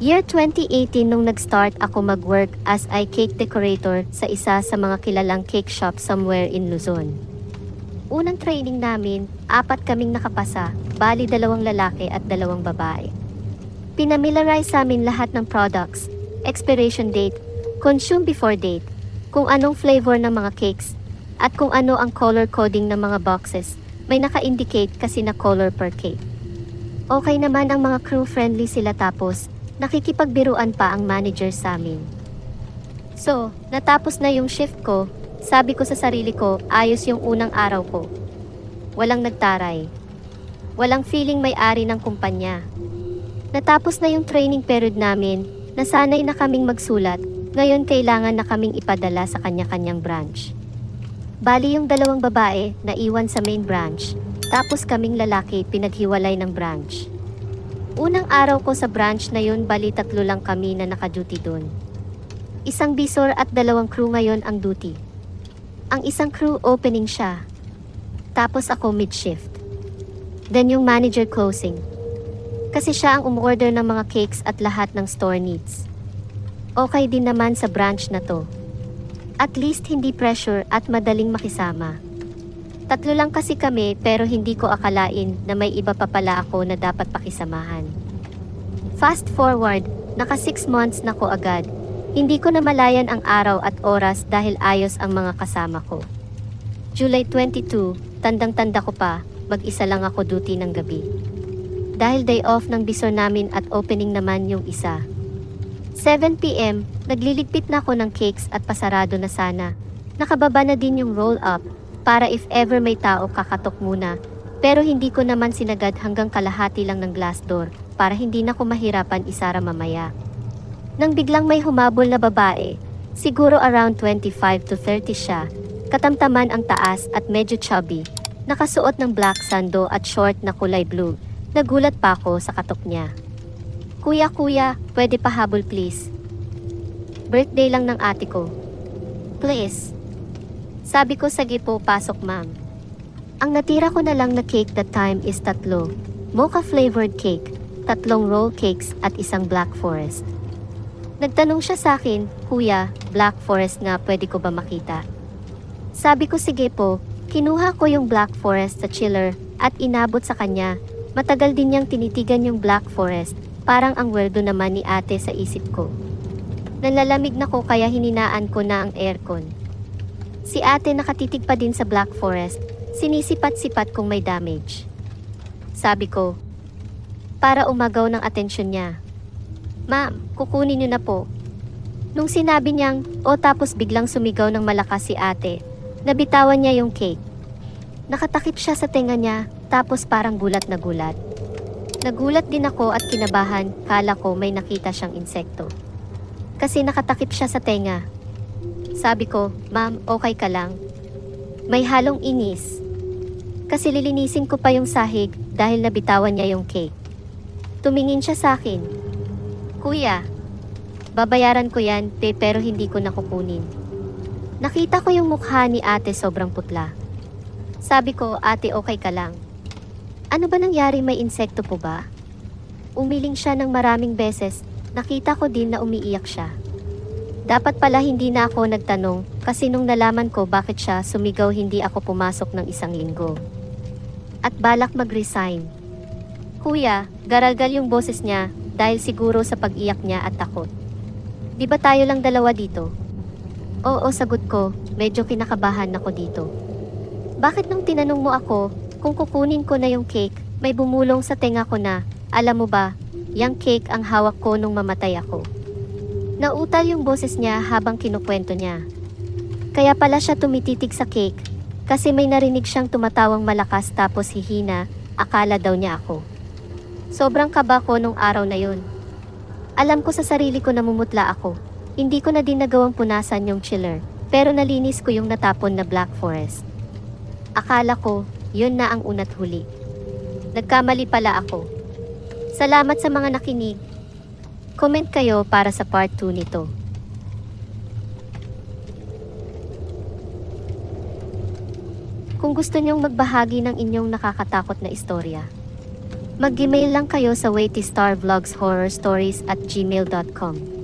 Year 2018 nung nag-start ako mag-work as a cake decorator sa isa sa mga kilalang cake shop somewhere in Luzon. Unang training namin, apat kaming nakapasa, bali dalawang lalaki at dalawang babae. Pinamilarize sa amin lahat ng products, expiration date, consume before date, kung anong flavor ng mga cakes, at kung ano ang color coding ng mga boxes, may naka-indicate kasi na color per cake. Okay naman ang mga crew friendly sila tapos, nakikipagbiruan pa ang manager sa amin. So, natapos na yung shift ko, sabi ko sa sarili ko, ayos yung unang araw ko. Walang nagtaray. Walang feeling may-ari ng kumpanya. Natapos na yung training period namin, nasanay na kaming magsulat, ngayon kailangan na kaming ipadala sa kanya-kanyang branch. Bali yung dalawang babae na iwan sa main branch, tapos kaming lalaki pinaghiwalay ng branch. Unang araw ko sa branch na yun, bali tatlo lang kami na naka-duty doon. Isang bisor at dalawang crew ngayon ang duty. Ang isang crew opening siya. Tapos ako mid-shift. Then yung manager closing. Kasi siya ang umorder ng mga cakes at lahat ng store needs. Okay din naman sa branch na to. At least hindi pressure at madaling makisama. Tatlo lang kasi kami pero hindi ko akalain na may iba pa pala ako na dapat pakisamahan. Fast forward, naka 6 months na ko agad. Hindi ko namalayan ang araw at oras dahil ayos ang mga kasama ko. July 22, tandang-tanda ko pa, mag-isa lang ako duty ng gabi. Dahil day off ng bisor namin at opening naman yung isa. 7pm, nagliligpit na ako ng cakes at pasarado na sana. Nakababa na din yung roll up para if ever may tao kakatok muna. Pero hindi ko naman sinagad hanggang kalahati lang ng glass door para hindi na ko mahirapan isara mamaya. Nang biglang may humabol na babae, siguro around 25 to 30 siya, katamtaman ang taas at medyo chubby, nakasuot ng black sando at short na kulay blue. Nagulat pa ako sa katok niya. Kuya, kuya, pwede pa habol please. Birthday lang ng ate ko. Please. Sabi ko sa po, pasok ma'am. Ang natira ko na lang na cake that time is tatlo. Mocha flavored cake, tatlong roll cakes at isang black forest. Nagtanong siya sa akin, Kuya, black forest nga pwede ko ba makita? Sabi ko sige po, kinuha ko yung black forest sa chiller at inabot sa kanya. Matagal din niyang tinitigan yung black forest, parang ang werdo naman ni ate sa isip ko. Nalalamig na ko kaya hininaan ko na ang aircon. Si ate nakatitig pa din sa Black Forest, sinisipat-sipat kung may damage. Sabi ko, para umagaw ng atensyon niya. Ma'am, kukunin niyo na po. Nung sinabi niyang, o tapos biglang sumigaw ng malakas si ate, nabitawan niya yung cake. Nakatakip siya sa tenga niya, tapos parang gulat na gulat. Nagulat din ako at kinabahan, kala ko may nakita siyang insekto. Kasi nakatakip siya sa tenga, sabi ko, ma'am, okay ka lang. May halong inis. Kasi lilinisin ko pa yung sahig dahil nabitawan niya yung cake. Tumingin siya sa akin. Kuya, babayaran ko yan te, pero hindi ko nakukunin. Nakita ko yung mukha ni ate sobrang putla. Sabi ko, ate okay ka lang. Ano ba nangyari may insekto po ba? Umiling siya ng maraming beses, nakita ko din na umiiyak siya. Dapat pala hindi na ako nagtanong kasi nung nalaman ko bakit siya sumigaw hindi ako pumasok ng isang linggo. At balak mag-resign. Kuya, garagal yung boses niya dahil siguro sa pag-iyak niya at takot. Di ba tayo lang dalawa dito? Oo, sagot ko, medyo kinakabahan ako dito. Bakit nung tinanong mo ako kung kukunin ko na yung cake, may bumulong sa tenga ko na, alam mo ba, yung cake ang hawak ko nung mamatay ako. Nautal yung boses niya habang kinukwento niya. Kaya pala siya tumititig sa cake kasi may narinig siyang tumatawang malakas tapos hihina, akala daw niya ako. Sobrang kaba ko nung araw na yun. Alam ko sa sarili ko na mumutla ako. Hindi ko na din nagawang punasan yung chiller. Pero nalinis ko yung natapon na Black Forest. Akala ko, yun na ang unat huli. Nagkamali pala ako. Salamat sa mga nakinig. Comment kayo para sa part 2 nito. Kung gusto niyong magbahagi ng inyong nakakatakot na istorya, mag-email lang kayo sa waitystarvlogshorrorstories at gmail.com.